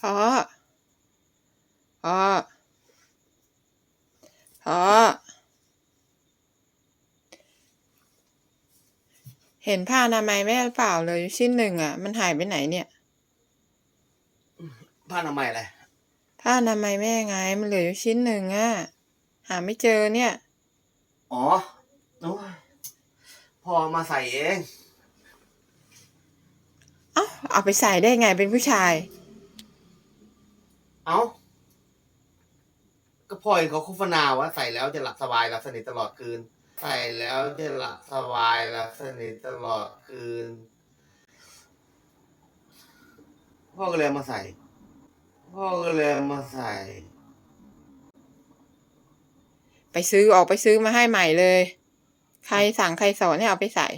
พ่อพ่อพ่อเห็นผ้าอนามัยแม่หรือเปล่าเลยชิ้นหนึ่งอะ มันหายไปไหนเนี่ย ผ้าอนามัยอะไรผ้าอนามัยแม่ไง มันเหลืออยู่ชิ้นหนึ่งอะ หาไม่เจอเนี่ย อ๋อโอ้ยพ่อเอามาใส่เอง เอ้าเอาไปใส่ได้ไงเป็นผู้ชาย เอ้า ก็พ่อเองเขาโฆษณาว่าใส่แล้วจะหลับสบายหลับสนิทตลอดคืน ใส่แล้วจะหลับสบายหลับสนิทตลอดคืน พ่อก็เลยมาใส่ พ่อก็เลยมาใส่ ไปซื้อออกไปซื้อมาให้ใหม่เลย ใครสั่งใครสอนให้เอาไปใส่